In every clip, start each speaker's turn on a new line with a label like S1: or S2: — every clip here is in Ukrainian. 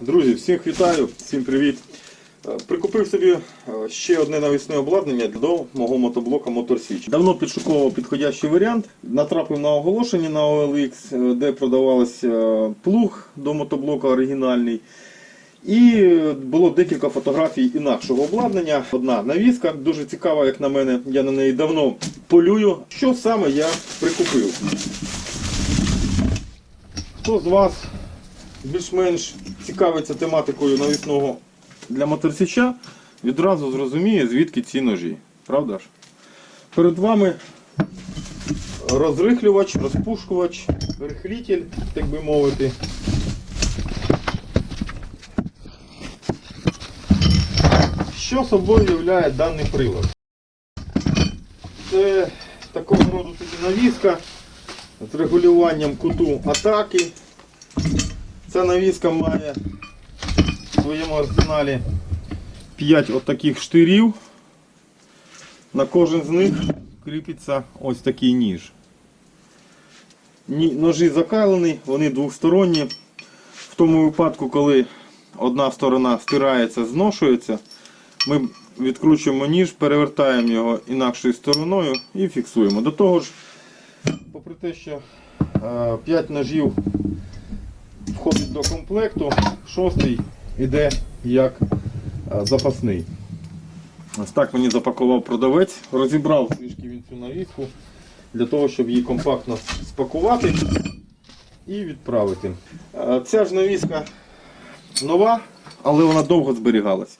S1: Друзі, всіх вітаю, всім привіт. Е, Прикупив собі е, ще одне навісне обладнання до мого мотоблока Motor Давно підшуковував підходящий варіант. Натрапив на оголошення на OLX, е, де продавався плуг до мотоблока оригінальний. І було декілька фотографій інакшого обладнання. Одна навіска, дуже цікава, як на мене. Я на неї давно полюю. Що саме я прикупив? Хто з вас більш-менш цікавиться тематикою навісного для моторсіча, відразу зрозуміє, звідки ці ножі. Правда ж? Перед вами розрихлювач, розпушкувач, рихлітель, так би мовити. Що собою являє даний прилад? Це такого роду навіска з регулюванням куту атаки. Ця навіска має в своєму арсеналі 5 отаких штирів. На кожен з них кріпиться ось такий ніж. Ножі закалені, вони двосторонні. В тому випадку, коли одна сторона стирається, зношується, ми відкручуємо ніж, перевертаємо його інакшою стороною і фіксуємо. До того ж, попри те, що 5 ножів входить до комплекту, шостий йде як е, запасний. Ось так мені запакував продавець, розібрав трішки він цю навіску для того, щоб її компактно спакувати і відправити. Е, Ця ж навіска нова, але вона довго зберігалась.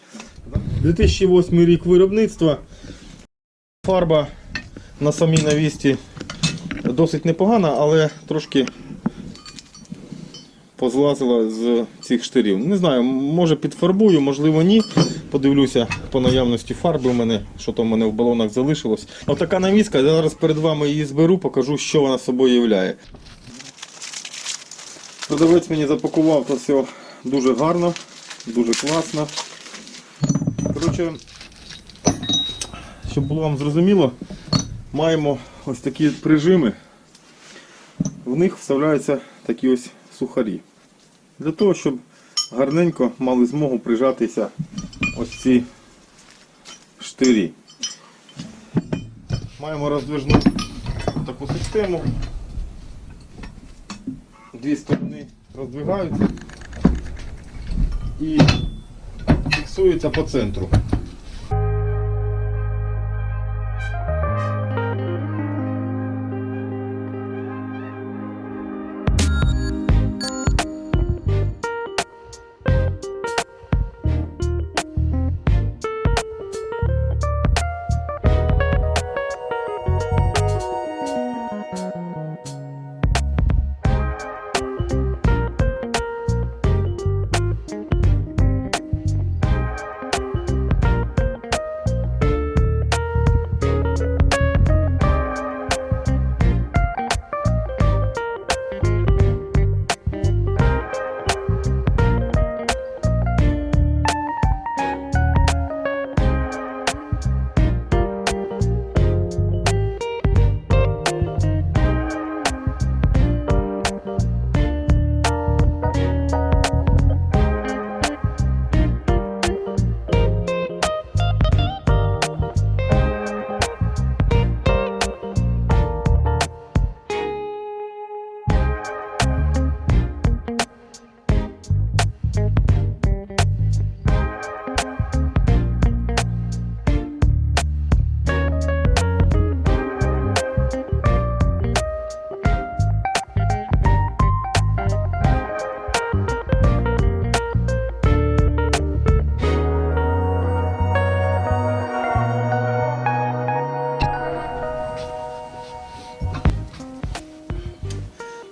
S1: 2008 рік виробництва. Фарба на самій навісті досить непогана, але трошки позлазила з цих штирів. Не знаю, може підфарбую, можливо ні. Подивлюся по наявності фарби у мене, що там у мене в балонах залишилось. Отака навіска, я зараз перед вами її зберу, покажу, що вона собою являє. Продавець мені запакував це все дуже гарно, дуже класно. Коротше, щоб було вам зрозуміло, маємо ось такі прижими. В них вставляються такі ось сухарі. Для того, щоб гарненько мали змогу прижатися ось ці штирі. Маємо роздвижну таку систему. Дві сторони роздвигаються і фіксуються по центру.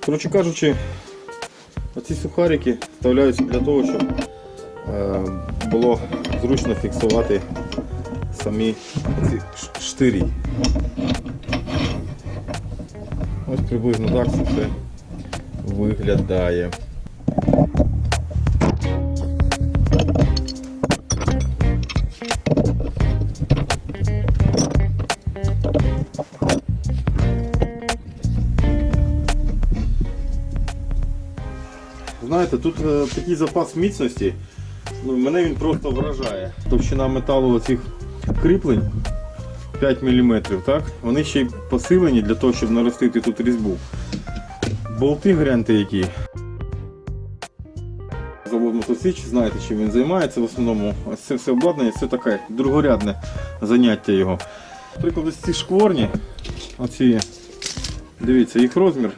S1: Коротше кажучи, оці сухарики вставляються для того, щоб е, було зручно фіксувати самі ці штирі. Ось приблизно так це все виглядає. Знаєте, тут е, такий запас міцності, ну, мене він просто вражає. Товщина металу цих кріплень 5 мм, так? вони ще й посилені для того, щоб наростити тут різьбу. Болти гляньте які. Завод Мотосіч, знаєте, чим він займається в основному. Це все обладнання, це таке другорядне заняття його. Наприклад, ось ці шкворні, оці, дивіться, їх розмір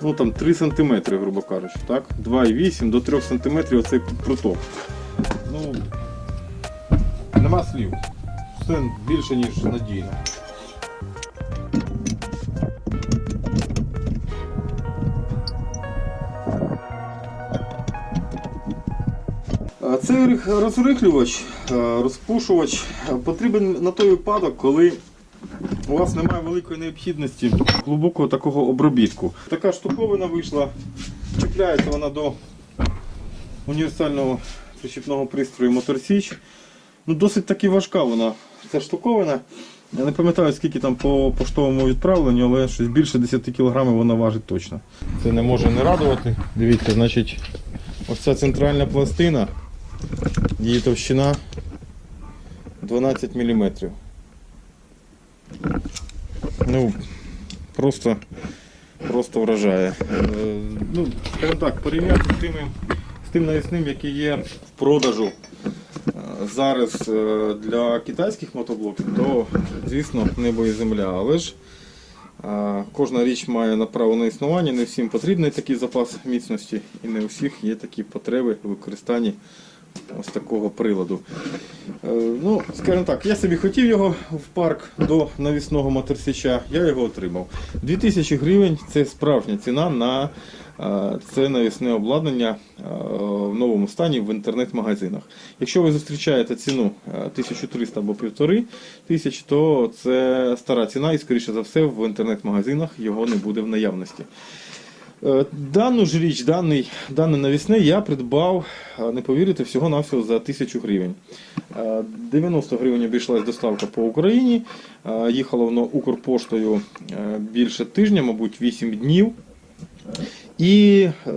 S1: ну там 3 см, грубо кажучи, так? 2,8 до 3 см оцей пруток. Ну, нема слів. Все більше, ніж надійно. Цей розрихлювач, розпушувач потрібен на той випадок, коли у вас немає великої необхідності глибокого такого обробітку. Така штуковина вийшла, чіпляється вона до універсального прищіпного пристрою Моторсіч. Ну, досить таки важка вона. Ця штуковина. Я не пам'ятаю, скільки там по поштовому відправленню, але щось більше 10 кг вона важить точно. Це не може не радувати. Дивіться, значить, ось ця центральна пластина, її товщина 12 мм. Ну, просто, просто вражає. Е, Ну, скажімо так, порівняти з, тими, з тим навісним, який є в продажу е, зараз е, для китайських мотоблоків, то, звісно, небо і земля. Але ж кожна річ має на право на існування, не всім потрібний такий запас міцності, і не у всіх є такі потреби в використанні ось такого приладу. Е, Ну, скажімо так, я собі хотів його в парк до навісного моторсіча, я його отримав. 2000 гривень це справжня ціна на е, це навісне обладнання е, в новому стані в інтернет-магазинах. Якщо ви зустрічаєте ціну е, 1300 або 1500, то це стара ціна і, скоріше за все, в інтернет-магазинах його не буде в наявності. Е, Дану ж річ, даний, дане навісне я придбав, е, не повірите, всього-навсього за 1000 гривень. Е, 90 гривень обійшлась доставка по Україні. Е, Їхало воно Укрпоштою е, більше тижня, мабуть, 8 днів. І е,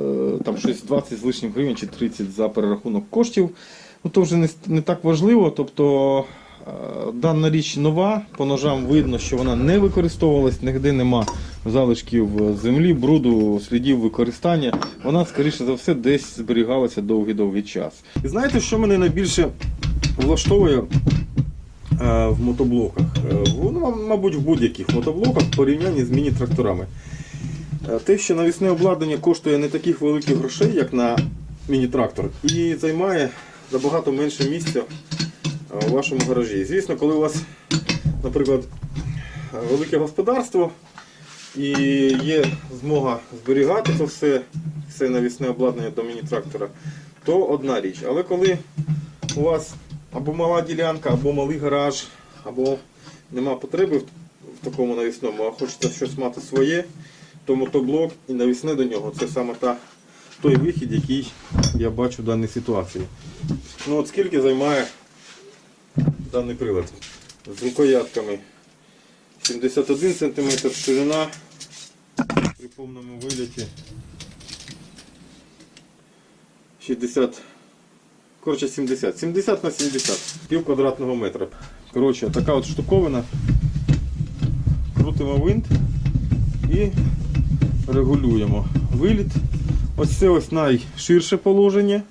S1: там щось 20 з лишнім гривень чи 30 за перерахунок коштів. Ну, то вже не, не так важливо. Тобто е, дана річ нова, по ножам видно, що вона не використовувалась, нігде нема залишків землі, бруду, слідів використання. Вона, скоріше за все, десь зберігалася довгий-довгий час. І знаєте, що мене найбільше влаштовує е, в мотоблоках? Е, ну, мабуть, в будь-яких мотоблоках в порівнянні з міні-тракторами. Е, Те, що навісне обладнання коштує не таких великих грошей, як на міні-трактор, і займає набагато менше місця е, у вашому гаражі. Звісно, коли у вас, наприклад, е, велике господарство і є змога зберігати це все, все навісне обладнання до міні-трактора, то одна річ. Але коли у вас або мала ділянка, або малий гараж, або нема потреби в, такому навісному, а хочеться щось мати своє, то мотоблок і навісне до нього це саме та, той вихід, який я бачу в даній ситуації. Ну от скільки займає даний прилад з рукоятками 71 см ширина при повному виліті 60 Коротше 70. 70 на 70. Пів квадратного метра. Коротше, така от штуковина. Крутимо винт і регулюємо виліт. Ось це ось найширше положення.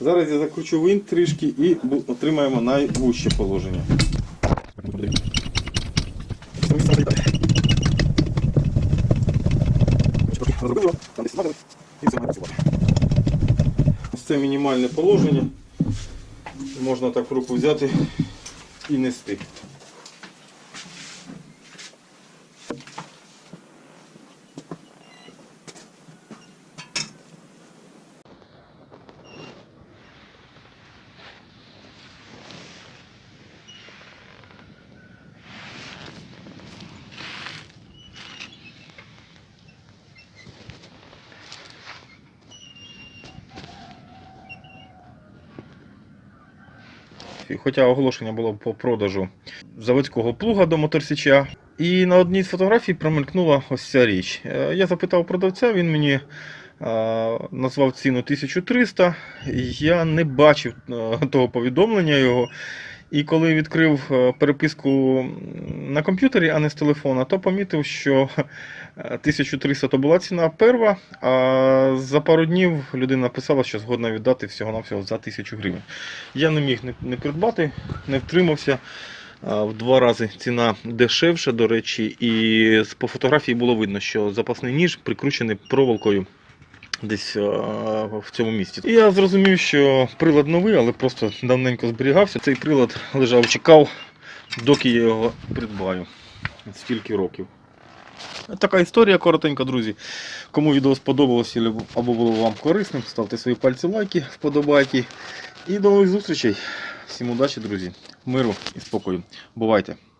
S1: Зараз я закручу винт трішки і отримаємо найвужче положення. Ось це мінімальне положення. Можна так в руку взяти і нести. Хоча оголошення було по продажу заводського плуга до моторсіча. І на одній з фотографій промелькнула ось ця річ. Е, Я запитав продавця, він мені назвав ціну 1300. Я не бачив е, того повідомлення його. І коли відкрив е, переписку на комп'ютері, а не з телефона, то помітив, що е, 1300 то була ціна перва, а за пару днів людина написала, що згодна віддати всього-навсього за 1000 гривень. Я не міг не, придбати, не втримався. В два рази ціна дешевша, до речі, і по фотографії було видно, що запасний ніж прикручений проволокою десь а, в цьому місці. І я зрозумів, що прилад новий, але просто давненько зберігався. Цей прилад лежав, чекав, доки я його придбаю. Стільки років. Така історія коротенька, друзі. Кому відео сподобалося або було вам корисним, ставте свої пальці лайки, вподобайки. І до нових зустрічей. Всім удачі, друзі, миру і спокою. Бувайте!